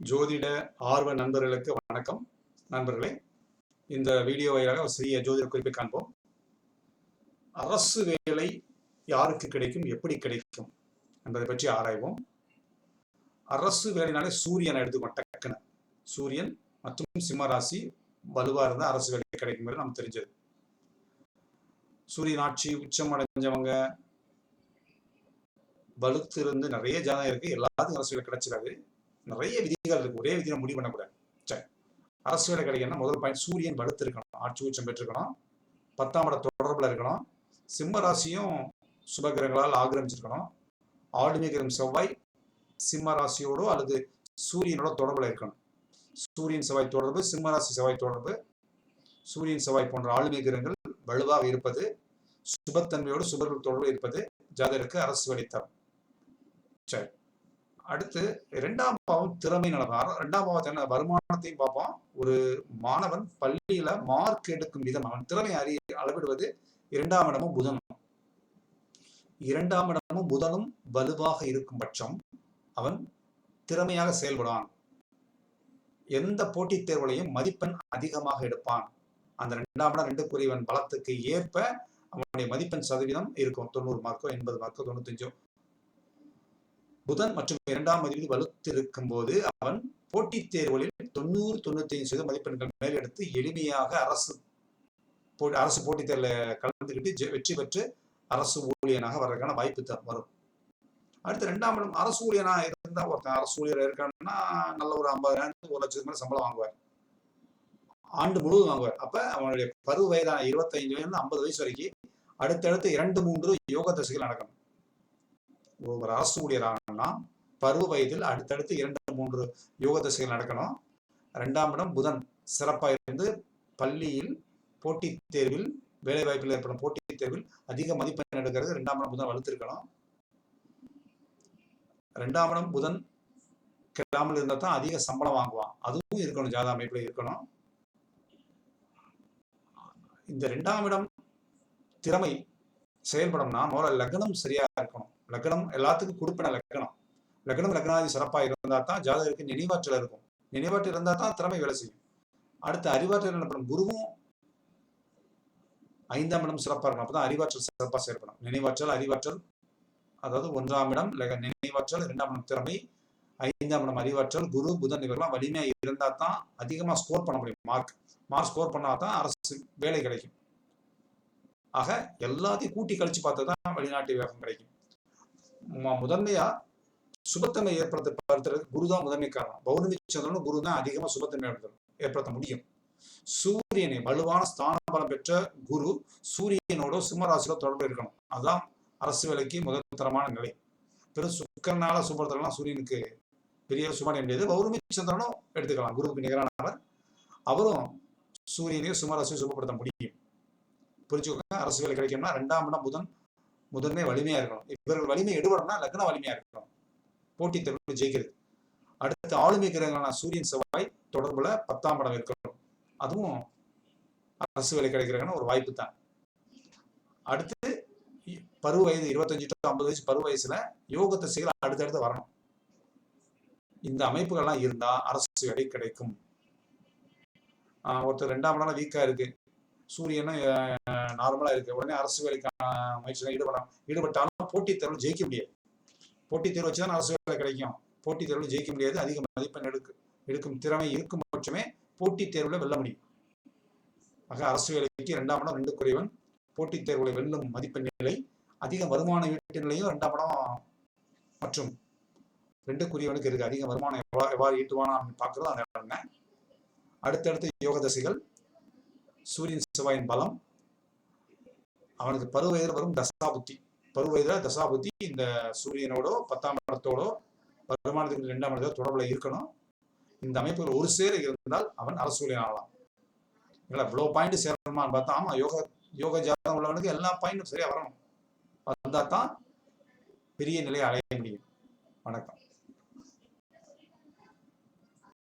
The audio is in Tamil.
ஜோதிட ஆர்வ நண்பர்களுக்கு வணக்கம். நண்பர்களே இந்த வீடியோ வாயிலாக ஒரு சிறிய ஜோதிட குறிப்பை காண்போம். அரசு வேலை யாருக்கு கிடைக்கும் எப்படி கிடைக்கும் என்பதை பற்றி ஆராய்வோம். அரசு வேலைனாலே சூரியனை எடுத்துக்கோம் டக்குன்னு. சூரியன் மற்றும் சிம்மராசி வலுவாக வலுவா இருந்தால் அரசு வேலை கிடைக்கும் நம்ம தெரிஞ்சது. சூரியன் ஆட்சி உச்சம் அடைஞ்சவங்க வலுத்திருந்து நிறைய ஜாதகம் இருக்கு. எல்லாத்துக்கும் அரசு வேலை கிடைச்சிடாது. நிறைய விதிகள் இருக்கு. ஒரே விதியை முடிவு பண்ணக்கூடாது சரி. அரசு வேலை முதல் பாயிண்ட் சூரியன் வலுத்து இருக்கணும். ஆட்சி உச்சம் பெற்றிருக்கணும். பத்தாம் இட தொடர்பில் இருக்கணும். சிம்ம ராசியும் சுபகிரகங்களால் ஆக்கிரமிச்சிருக்கணும். ஆளுமை கிரகம் செவ்வாய் சிம்ம ராசியோடோ அல்லது சூரியனோட தொடர்பில் இருக்கணும். சூரியன் செவ்வாய் தொடர்பு சிம்ம ராசி செவ்வாய் தொடர்பு. சூரியன் செவ்வாய் போன்ற ஆளுமை கிரகங்கள் வலுவாக இருப்பது சுபத்தன்மையோடு சுபர்கள் தொடர்பு இருப்பது ஜாதகருக்கு அரசு வழித்தரும் சரி. அடுத்து இரண்டாம் பாவம் திறமை நடக்கும் இரண்டாம் பாவத்தை என்ன வருமானத்தையும் பார்ப்போம். ஒரு மாணவன் பள்ளியில மார்க் எடுக்கும் விதம் அவன் திறமை அறி அளவிடுவது இரண்டாம் இடமும் புதனும். இரண்டாம் இடமும் புதனும் வலுவாக இருக்கும் பட்சம் அவன் திறமையாக செயல்படுவான். எந்த போட்டித் தேர்வுலையும் மதிப்பெண் அதிகமாக எடுப்பான். அந்த ரெண்டாம் இடம் ரெண்டு குறிவன் பலத்துக்கு ஏற்ப அவனுடைய மதிப்பெண் சதவீதம் இருக்கும். தொண்ணூறு மார்க்கோ எண்பது மார்க்கோ தொண்ணூத்தஞ்சோ. புதன் மற்றும் இரண்டாம் அதிபதி வலுத்திருக்கும் போது அவன் போட்டித் தேர்வுகளில் தொண்ணூறு தொண்ணூத்தி ஐந்து சதவீத மதிப்பெண்கள் மேல் எடுத்து எளிமையாக அரசு அரசு போட்டித் தேர்வில் கலந்துக்கிட்டு வெற்றி பெற்று அரசு ஊழியனாக வர்றதுக்கான வாய்ப்பு தான் வரும். அடுத்து ரெண்டாம் இடம் அரசு ஊழியனா இருந்தா ஒருத்தன் அரசு ஊழியர் இருக்கான்னா நல்ல ஒரு ஐம்பதாயிரம் ஒரு லட்சத்துக்கு மேலே சம்பளம் வாங்குவார். ஆண்டு முழுவதும் வாங்குவார். அப்ப அவனுடைய பருவ வயதான இருபத்தைந்து வயதுல ஐம்பது வயசு வரைக்கும் அடுத்தடுத்து இரண்டு மூன்று யோக தசைகள் நடக்கணும். ஒரு அரசு ஊழியராகணும்னா பருவ வயதில் அடுத்தடுத்து இரண்டு மூன்று யோக தசைகள் நடக்கணும். ரெண்டாம் இடம் புதன். சிறப்பாக இருந்து பள்ளியில் போட்டித் தேர்வில் வேலை வாய்ப்பில் ஏற்படும் போட்டித் தேர்வில் அதிக மதிப்பெண் எடுக்கிறது. ரெண்டாம் இடம் புதன் வலுத்திருக்கணும். ரெண்டாம் இடம் புதன் கிடாமல் இருந்தால் தான் அதிக சம்பளம் வாங்குவான். அதுவும் இருக்கணும். ஜாதா அமைப்பில் இருக்கணும். இந்த ரெண்டாம் இடம் திறமை. செயல்படும்னா முதல்ல லக்னம் சரியா இருக்கணும். லக்னம் எல்லாத்துக்கும் கொடுப்பின லக்னம். லக்னம் லக்னாதி சிறப்பாக இருந்தால் தான் ஜாதகருக்கு நினைவாற்றல் இருக்கும். நினைவாற்றல் இருந்தா தான் திறமை வேலை செய்யும். அடுத்து அறிவாற்றல் எனப்படும் குருவும் ஐந்தாம் இடம் சிறப்பா இருக்கணும். அப்பதான் அறிவாற்றல் சிறப்பா செயல்படும். நினைவாற்றல் அறிவாற்றல். அதாவது ஒன்றாம் இடம் நினைவாற்றல் இரண்டாம் இடம் திறமை. ஐந்தாம் இடம் அறிவாற்றல் குரு புதன் இவர்கள்லாம் வலிமையாக இருந்தால் தான் அதிகமா ஸ்கோர் பண்ண முடியும். மார்க் மார்க் ஸ்கோர் பண்ணால் தான் அரசு வேலை கிடைக்கும். ஆக எல்லாத்தையும் கூட்டி கழிச்சு பார்த்தா தான் வெளிநாட்டு வேகம் கிடைக்கும். முதன்மையா சுபத்தன்மை ஏற்படுத்த குரு தான் முதன்மை காரணம். பௌர்ணமி சந்திரனும் குரு தான் அதிகமா சுபத்தன்மை ஏற்படுத்த முடியும். சூரியனை வலுவான ஸ்தான பலம் பெற்ற குரு சூரியனோட சிம்மராசியில தொடர்பு இருக்கணும். அதுதான் அரசு வேலைக்கு முதல் தரமான நிலை. பெரும் சுக்கரனால சுபத்தலாம் சூரியனுக்கு பெரிய சுமடைய முடியாது பௌர்ணமி சந்திரனும் எடுத்துக்கலாம். குருவுக்கு நிகரானவர் அவரும் சூரியனையும் சுமராசியும் சுபப்படுத்த முடியும். புரிஞ்சுக்கோங்க. அரசு வேலை கிடைக்கும்னா ரெண்டாம் இடம் புதன் முதன்மை வலிமையா இருக்கணும். இவர்கள் வலிமை எடுபடணும்னா லக்ன வலிமையா இருக்கணும். போட்டி தேர்வு ஜெயிக்கிறது. அடுத்து ஆளுமை கிரகங்களான சூரியன் செவ்வாய் தொடர்புல பத்தாம் படம் இருக்கணும். அதுவும் அரசு வேலை கிடைக்கிறாங்கன்னு ஒரு வாய்ப்பு தான். அடுத்து பருவ வயது இருபத்தஞ்சு டு ஐம்பது வயசு பருவ வயசுல யோகத்தை செயல் அடுத்தடுத்து வரணும். இந்த அமைப்புகள்லாம் இருந்தா அரசு வேலை கிடைக்கும். ஒருத்தர் ரெண்டாம் இடம் வீக்கா இருக்கு. சூரியனும் நார்மலா இருக்கு உடனே அரசு வேலைக்கான முயற்சியில் ஈடுபடலாம் ஈடுபட்டாலும் போட்டித் தேர்வில் ஜெயிக்க முடியாது. போட்டித் தேர்வு வச்சுதான் அரசு வேலை கிடைக்கும். போட்டித் தேர்வில் ஜெயிக்க முடியாது. அதிக மதிப்பெண் எடுக்கு எடுக்கும் திறமை இருக்கும் பட்சமே போட்டித் தேர்வில் வெல்ல முடியும். ஆக அரசு வேலைக்கு இரண்டாம் இடம் ரெண்டு குறைவன். போட்டித் தேர்வுகளை வெல்லும் மதிப்பெண் நிலை அதிக வருமான வீட்டு நிலையும் ரெண்டாம் இடம் மற்றும் ரெண்டு குறியவனுக்கு இருக்கு. அதிக வருமானம் எவ்வாறு எவ்வாறு ஈட்டுவானா அப்படின்னு பார்க்கறது அந்த இடம்ங்க அடுத்தடுத்து யோக தசைகள் சூரியன் செவ்வாயின் பலம் அவனுக்கு பருவ வயதில் வரும் தசாபுத்தி. பருவ வயதில் தசாபுத்தி இந்த சூரியனோடோ பத்தாம் இடத்தோடோ வருமானத்துக்கு ரெண்டாம் இடத்தோ தொடர்புல இருக்கணும். இந்த அமைப்புகள் ஒரு சேர இருந்தால் அவன் அரசூழியன் ஆகலாம். இல்லை இவ்வளோ பாயிண்ட் சேரணுமான்னு பார்த்தா ஆமா யோகா யோக ஜாதகம் உள்ளவனுக்கு எல்லா பாயிண்ட்டும் சரியாக வரணும். வந்தால் தான் பெரிய நிலையை அடைய முடியும். வணக்கம்.